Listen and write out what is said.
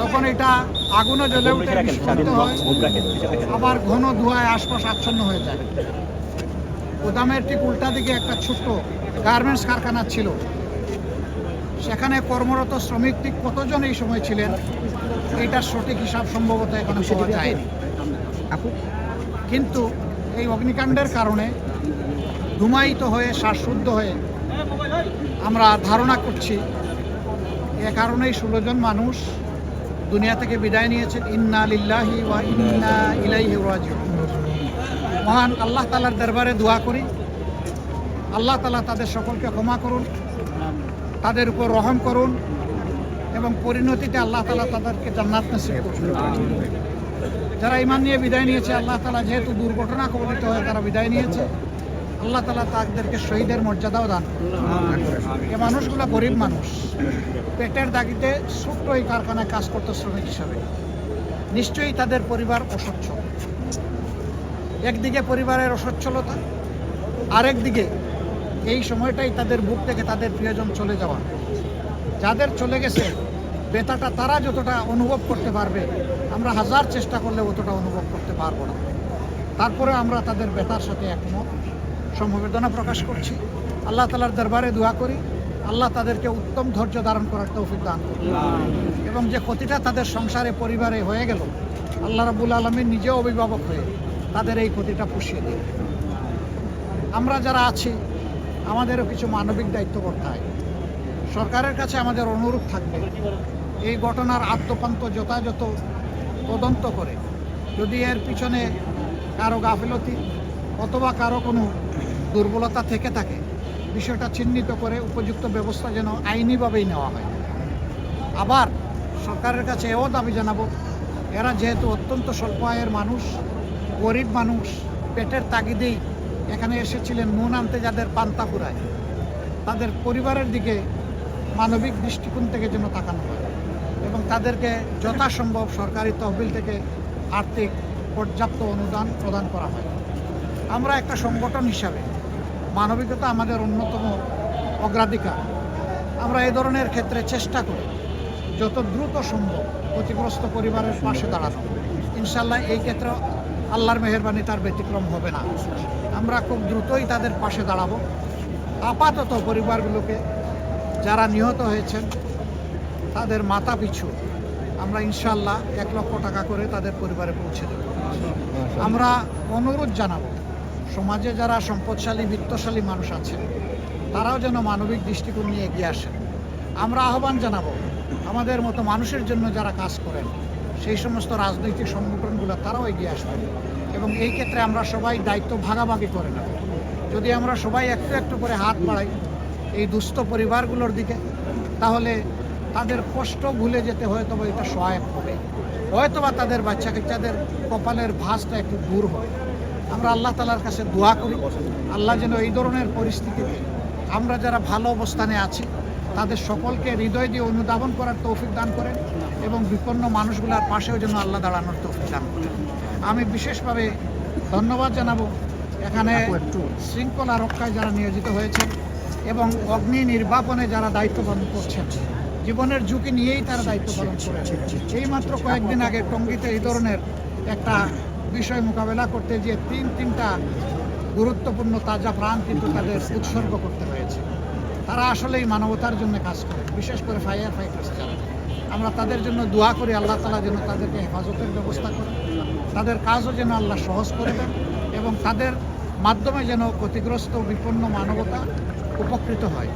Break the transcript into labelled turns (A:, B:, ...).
A: তখন এটা আগুনে জ্বলে উঠে বিস্ফোরিত হয়। আবার ঘন ধোঁয়ায় আশপাশ আচ্ছন্ন হয়ে যায়। গোদামের ঠিক উল্টা দিকে একটা ছোট্ট গার্মেন্টস কারখানা ছিল। সেখানে কর্মরত শ্রমিক ঠিক কতজন এই সময় ছিলেন এইটার সঠিক হিসাব সম্ভবত এখনও পাওয়া যায়নি। কিন্তু এই অগ্নিকাণ্ডের কারণে ধুমায়িত হয়ে শ্বাসরুদ্ধ হয়ে আমরা ধারণা করছি এ কারণেই ষোলো জন মানুষ দুনিয়া থেকে বিদায় নিয়েছেন। ইন্না লিল্লাহি ওয়া ইন্না ইলাইহি রাজিউন। মহান আল্লাহ তালার দরবারে দোয়া করি। আল্লাহ তালা তাদের সকলকে ক্ষমা করুন, তাদের উপর রহম করুন এবং পরিণতিতে আল্লাহ তালা তাদেরকে জান্নাত নসিব করুন। যারা ইমান নিয়ে বিদায় নিয়েছে, আল্লাহ তালা যেহেতু দুর্ঘটনা কবলিত হয়ে তারা বিদায় নিয়েছে আল্লাহ তালা তাদেরকে শহীদের মর্যাদাও দান এ মানুষগুলো গরিব মানুষ। পেটের দাগিতে ছোট্ট এই কারখানায় কাজ করতো শ্রমিক হিসাবে। নিশ্চয়ই তাদের পরিবার অসচ্ছল। একদিকে পরিবারের অসচ্ছলতা আরেকদিকে এই সময়টাই তাদের বুক থেকে তাদের প্রিয়জন চলে যাওয়া। যাদের চলে গেছে বেতাটা তারা যতটা অনুভব করতে পারবে আমরা হাজার চেষ্টা করলে অতটা অনুভব করতে পারব না। তারপরে আমরা তাদের বেতার সাথে একমত। সমবেদনা প্রকাশ করছি। আল্লাহ তালার দরবারে দোয়া করি। আল্লাহ তাদেরকে উত্তম ধৈর্য ধারণ করার তৌফিক দান এবং যে ক্ষতিটা তাদের সংসারে, পরিবারে হয়ে গেল, আল্লাহ রাবুল আলমীর নিজেও অভিভাবক হয়ে তাদের এই ক্ষতিটা পুষিয়ে দিন। আমরা যারা আছি, আমাদেরও কিছু মানবিক দায়িত্ব করতে হয়। সরকারের কাছে আমাদের অনুরোধ থাকবে, এই ঘটনার আত্মপান্ত যথাযথ তদন্ত করে, যদি এর পিছনে কারও গাফিলতি অথবা কারও কোনো দুর্বলতা থেকে থাকে। বিষয়টা চিহ্নিত করে উপযুক্ত ব্যবস্থা যেন আইনিভাবেই নেওয়া হয়। আবার সরকারের কাছে এও দাবি জানাব, এরা যেহেতু অত্যন্ত স্বল্প আয়ের মানুষ, গরিব মানুষ, পেটের তাগিদেই এখানে এসেছিলেন নুন আনতে যাদের পান্তা ফুরায় তাদের পরিবারের দিকে মানবিক দৃষ্টিকোণ থেকে যেন তাকানো হয় এবং তাদেরকে যথাসম্ভব সরকারি তহবিল থেকে আর্থিক পর্যাপ্ত অনুদান প্রদান করা হয়। আমরা একটা সংগঠন হিসাবে মানবিকতা আমাদের অন্যতম অগ্রাধিকার। আমরা এই ধরনের ক্ষেত্রে চেষ্টা করি, যত দ্রুত সম্ভব ক্ষতিগ্রস্ত পরিবারের পাশে দাঁড়ানো। ইনশাল্লাহ এই ক্ষেত্রে আল্লাহর মেহরবানি তার ব্যতিক্রম হবে না। আমরা খুব দ্রুতই তাদের পাশে দাঁড়াবো। আপাতত পরিবারগুলোকে যারা নিহত হয়েছেন, তাদের মাথা পিছু আমরা ইনশাল্লাহ এক লক্ষ টাকা করে তাদের পরিবারে পৌঁছে দেব। আমরা অনুরোধ জানাব সমাজে যারা সম্পদশালী, বিত্তশালী মানুষ আছেন, তারাও যেন মানবিক দৃষ্টিকোণ নিয়ে এগিয়ে আসেন। আমরা আহ্বান জানাব, আমাদের মতো মানুষের জন্য যারা কাজ করেন, সেই সমস্ত রাজনৈতিক সংগঠনগুলো তারাও এগিয়ে আসবেন এবং এই ক্ষেত্রে আমরা সবাই দায়িত্ব ভাগাভাগি করে নেব। যদি আমরা সবাই একটু একটু করে হাত বাড়াই এই দুস্থ পরিবারগুলোর দিকে, তাহলে তাদের কষ্ট ভুলে যেতে হয়তো বা এটা সহায়ক হবে। হয়তো বা তাদের বাচ্চা কাচ্চাদের কপালের ভাঁজটা একটু দূর হয় আমরা আল্লাহ তালার কাছে দোয়া করি। আল্লাহ যেন এই ধরনের পরিস্থিতিতে আমরা যারা ভালো অবস্থানে আছি, তাদের সকলকে হৃদয় দিয়ে অনুধাবন করার তৌফিক দান করেন এবং বিপন্ন মানুষগুলোর পাশেও যেন আল্লাহ দাঁড়ানোর তৌফিক দান করেন। আমি বিশেষভাবে ধন্যবাদ জানাব এখানে শৃঙ্খলা রক্ষায় যারা নিয়োজিত হয়েছেন এবং অগ্নি নির্বাপনে যারা দায়িত্ব পালন করছেন। জীবনের ঝুঁকি নিয়েই তারা দায়িত্ব পালন করেছে এইমাত্র কয়েকদিন আগে টঙ্গিতে এই ধরনের একটা বিষয় মোকাবেলা করতে গিয়ে তিন তিনটা গুরুত্বপূর্ণ তাজা প্রাণ কিন্তু তাদের উৎসর্গ করতে হয়েছে। তারা আসলেই মানবতার জন্য কাজ করে, বিশেষ করে ফায়ার ফাইটার্স যারা। আমরা তাদের জন্য দোয়া করি, আল্লাহ তালা যেন তাদেরকে হেফাজতের ব্যবস্থা করে তাদের কাজও যেন আল্লাহ সহজ করে দেন এবং তাদের মাধ্যমে যেন ক্ষতিগ্রস্ত বিপন্ন মানবতা উপকৃত হয়।